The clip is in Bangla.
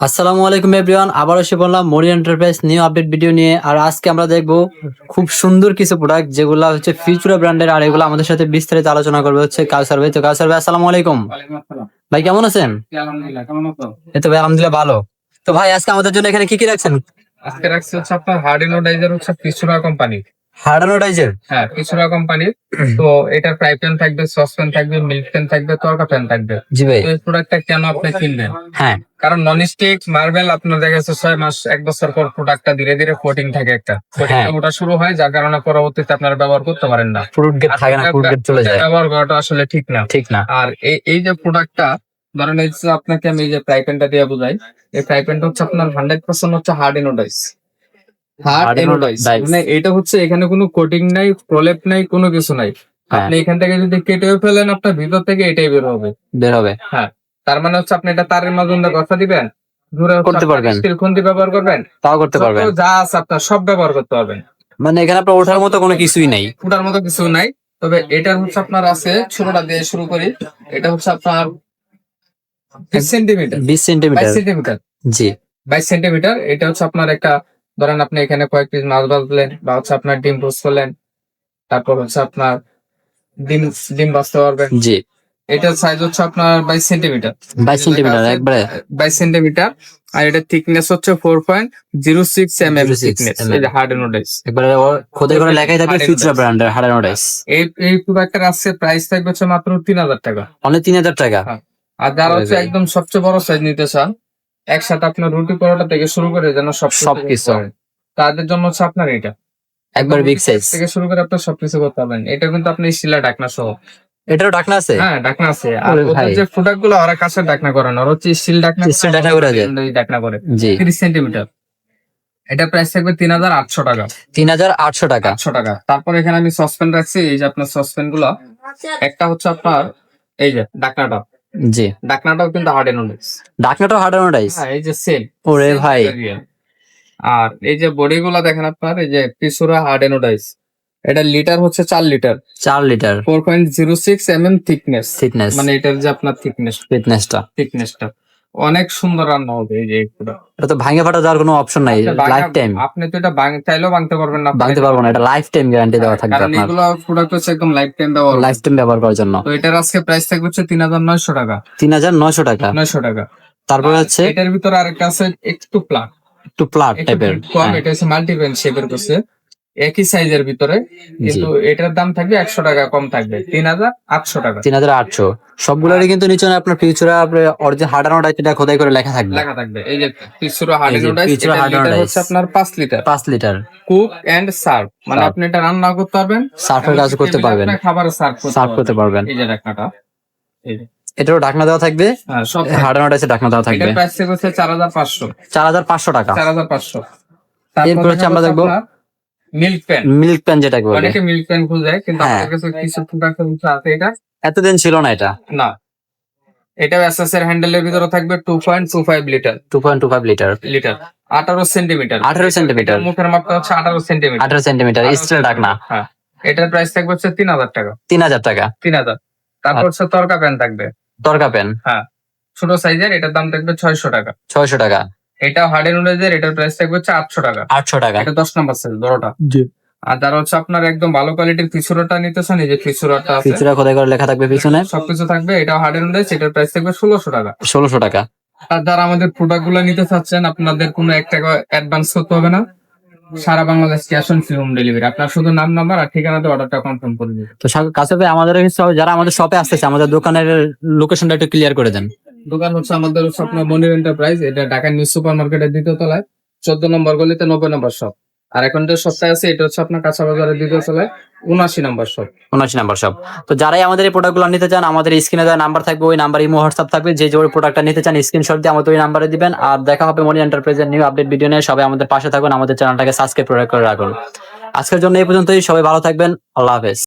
আসসালামু আলাইকুম এভরিওয়ান আবার এসে বললাম মরি এন্টারপ্রাইজ নিউ আপডেট ভিডিও নিয়ে। আর আজকে আমরা দেখব খুব সুন্দর কিছু প্রোডাক্ট যেগুলো হচ্ছে ফিউচার ব্র্যান্ডের আর এগুলো আমাদের সাথে বিস্তারিত আলোচনা করবে হচ্ছে কাউসার ভাই তো কাউসার ভাই আসসালামু আলাইকুম। ভাই কেমন আছেন? জি, আলহামদুলিল্লাহ, কেমন আছো? এই তো ভাই আলহামদুলিল্লাহ ভালো। তো ভাই আজকে আমাদের জন্য এখানে কি কি রাখছেন? আজকে রাখছি হচ্ছে আপনার হার্ড ইনোডাইজার হচ্ছে পিছুরা কোম্পানি হার্ডানোডাইজার হ্যাঁ পিছুরা কোম্পানি তো এটার ফ্রাই প্যান থাকবে সস প্যান থাকবে মিল্ক প্যান থাকবে তরকা প্যান থাকবে। জি ভাই। এই প্রোডাক্টটা কেন আপনি কিনবেন হ্যাঁ। কারণ নন স্টিক মার্বেল আপনার দেখা যাচ্ছে ছয় মাস এক বছর পর প্রোডাক্টটা ধীরে ধীরে কোটিং থাকে একটা। হ্যাঁ। ওটা শুরু হয় যার কারণে পরবর্তীতে আপনারা ব্যবহার করতে পারেন না। ফ্রুট গেট থাকে না ফ্রুট গেট চলে যায়। ব্যবহার করাটা আসলে ঠিক না। ঠিক না। আর এই এই যে প্রোডাক্টটা ধরেন এই যে আপনাকে আমি এই যে ফ্রাই প্যানটা দিয়ে বোঝাই এই ফ্রাই প্যানটা হচ্ছে আপনার হান্ড্রেড পার্সেন্ট হচ্ছে হার্ড এনোডাইস হার্ড মানে এটা হচ্ছে এখানে কোনো কোটিং নাই প্রলেপ নাই কোনো কিছু নাই। হ্যাঁ। আপনি এখান থেকে যদি কেটেও ফেলেন আপনার ভিতর থেকে এটাই বের হবে। বের হবে। হ্যাঁ। তার মানে হচ্ছে আপনি এটা তারের মাধ্যমে কথা দিবেন। করতে পারবেন। স্টিল খুন্তি ব্যবহার করবেন। তাও করতে পারবেন। যা আছে আপনার সব ব্যবহার করতে পারবেন। মানে এখানে আপনার ওঠার মতো কোনো কিছুই নাই। ফুটার মতো কিছু নাই। তবে এটা হচ্ছে আপনার আছে ছোটটা দিয়ে শুরু করি। এটা হচ্ছে আপনার বিশ সেন্টিমিটার বিশ সেন্টিমিটার সেন্টিমিটার জি। বাইশ সেন্টিমিটার এটা হচ্ছে আপনার একটা ধরেন আপনি এখানে কয়েক পিস মাছ ভাজলেন বা হচ্ছে আপনার ডিম পোস্ট করলেন তারপর হচ্ছে আপনার ডিম ডিম ভাজতে পারবেন। জি। এটার সাইজ হচ্ছে আপনার বাইশ সেন্টিমিটার বাইশ সেন্টিমিটার একবারে। বাইশ সেন্টিমিটার আর এটা থিকনেস হচ্ছে four point zero six M M 06 thickness mm hard anodise একবারে খোদাই করে লেখাই থাকবে ফিউচার ব্র্যান্ডের এই এই প্রোডাক্টের আসছে প্রাইস থাকবে হচ্ছে মাত্র তিন হাজার টাকা। অনেক তিন হাজার টাকা। আর যারা হচ্ছে একদম সবচেয়ে বড় সাইজ নিতে চান একসাথে আপনার রুটি পরোটা থেকে শুরু করে যেন সব সবকিছু। তাদের জন্য হচ্ছে আপনার এটা একবার বিগ সাইজ থেকে শুরু করে আপনার সবকিছু করতে পারবেন। এটা কিন্তু আপনি শিলা ডাকনা সহ। এটারও ডাকনা আছে? হ্যাঁ ডাকনা আছে। আর ওদের যে প্রোডাক্টগুলো ওরা কাছের ডাকনা করে না। ওরা হচ্ছে স্টিল ডাকনা Steel ডাকনা করে। ডাকনা করে। জি। তিরিশ সেন্টিমিটার এটা প্রাইস থাকবে তিন হাজার আটশো টাকা। তিন হাজার আটশো টাকা। আটশো টাকা। তারপর এখানে আমি সসপ্যান রাখছি। এই যে আপনার সসপ্যানগুলো। একটা হচ্ছে আপনার এই যে ডাকনাটা জি। ডাকনাটাও কিন্তু হার্ড এনোডাইস ডাকনাটাও হার্ডানোডাইস হ্যাঁ এই যে সেল ওরে ভাই। আর এই যে বডি গুলা দেখেন আপনার এই যে পিসুরা হার্ড এনোডাইস এটা লিটার হচ্ছে চার লিটার চার litre four point zero six M M thickness thickness মানে এটার যে আপনার থিকনেস থিকনেসটা থিকনেসটা অনেক সুন্দর রান্না হবে এই যে এটা তো ভাঙে ফাটা যাওয়ার কোনো অপশন নাই লাইফ টাইম আপনি তো এটা ভাঙ- চাইলেও ভাঙতে পারবেন না। ভাঙতে পারব না এটা লাইফ টাইম গ্যারান্টি দেওয়া থাকবে কারণ আপনার। এগুলো প্রোডাক্ট হচ্ছে একদম লাইফ টাইম ব্যবহার লাইফ টাইম ব্যবহার করার জন্য। তো এটার আজকে প্রাইস থাকবে হচ্ছে তিন হাজার নয়শো টাকা। তিন হাজার নয়শো টাকা। নয়শো টাকা। তারপরে হচ্ছে এটার ভিতরে আরেকটা আছে একটু প্লাগ একটু প্লাট টাইপের হ্যাঁ। কম এটা হচ্ছে মাল্টিপেন শেপের করছে একই সাইজের ভিতরে কিন্তু এটার দাম থাকবে একশো টাকা কম থাকবে। তিন হাজার আটশো টাকা। তিন হাজার আটশো। সবগুলোরই কিন্তু নিচে আপনার ফিউচার অরিজিনাল হার্ডানোডাইস এটা খোদাই করে লেখা থাকবে। লেখা থাকবে। এই যে পিসুরা হার্ড এই যে এনোডাইস পিচুরা এটা লিটার হার্ডেনোডাইস। হচ্ছে আপনার পাঁচ লিটার পাঁচ লিটার কুক এন্ড সার্ভ মানে আপনি এটা রান্না করতে পারবেন সার্ফের কাজ করতে পারবেন। আপনার খাবার সার্ভ করতে সার্ভ করতে পারবেন। এই যে ঢাকনাটা। এই যে। এটারও ঢাকনা দেওয়া থাকবে। হ্যাঁ সব হার্ডানোডাইসের ঢাকনা দেওয়া থাকবে। প্রাইস হচ্ছে চার হাজার পাঁচশো। চার হাজার পাঁচশো টাকা। চার হাজার পাঁচশো। এরপর হচ্ছে আমরা দেখব মিল্ক প্যান মিল্ক প্যান যেটাকে বলে। অনেকে মিল্ক প্যান খুঁজে কিন্তু হ্যাঁ। আমাদের কাছে কিছু প্রোডাক্ট আছে এটা। এতদিন ছিল না এটা? না। এটা এসএস এর হ্যান্ডেলের ভিতরে থাকবে two point two five litre two point two five litre litre আঠারো সেন্টিমিটার আঠারো সেন্টিমিটার মুখের মাপটা হচ্ছে আঠারো সেন্টিমিটার আঠারো সেন্টিমিটার স্টিল ঢাকনা হ্যাঁ। এটার প্রাইস থাকবে হচ্ছে তিন হাজার টাকা। তিন হাজার টাকা। তিন হাজার। তারপর হচ্ছে তরকা প্যান থাকবে। তরকা প্যান ছোট সাইজের এটার দাম থাকবে ছয়শো টাকা। ছয়শো টাকা। এটা হার্ড নুডলসের এটার প্রাইস থাকবে হচ্ছে আটশো টাকা। আটশো টাকা। এটা দশ নম্বর সাইজ বড়টা। জি। আর যারা হচ্ছে আপনার একদম ভালো কোয়ালিটির ফিচুরাটা নিতে চান এই যে ফিচুরাটা আছে। ফিউচারে খোদাই করে লেখা থাকবে পিছনে? সবকিছু থাকবে এটা হার্ড নুডলস এটার প্রাইস থাকবে ষোলোশো টাকা। ষোলোশো টাকা। আর যারা আমাদের প্রোডাক্টগুলো নিতে চাচ্ছেন আপনাদের কোনো এক টাকা অ্যাডভান্স করতে হবে না। সারা Bangladesh cash on free home delivery আপনার শুধু নাম নাম্বার আর ঠিকানাতে অর্ডারটা কনফার্ম করে দিবেন তো কাছে আমাদের সব- যারা আমাদের শপে আসতেছে আমাদের দোকানের লোকেশনটা একটু ক্লিয়ার করে দেন। দোকান হচ্ছে আমাদের হচ্ছে আপনার মনির এন্টারপ্রাইজ এটা ঢাকা নিউ সুপার মার্কেটের দ্বিতীয় তলায়, চোদ্দ নম্বর গলিতে নব্বই নম্বর শপ আর এখন যে সপ্তাহে আছে, এটা হচ্ছে আপনার কাঁচা বাজারের দ্বিতীয় তলায় উনআশি নম্বর শপ উনআশি নাম্বার শপ তো যারাই আমাদের এই প্রোডাক্টগুলো নিতে চান, আমাদের স্ক্রিনে দেওয়া নাম্বার থাকবে, ওই নাম্বার ইমো হোয়াটসঅ্যাপ থাকবে, যে যে প্রোডাক্টটা নিতে চান স্ক্রিনশট দিয়ে আমাদের ওই নাম্বারে দিবেন। আর দেখা হবে মনি এন্টারপ্রাইজের নিউ আপডেট ভিডিও নিয়ে। সবাই আমাদের পাশে থাকুন, আমাদের চ্যানেলটাকে সাবস্ক্রাইব করে রাখুন। আজকের জন্য এই পর্যন্তই, সবাই ভালো থাকবেন, আল্লাহ হাফেজ।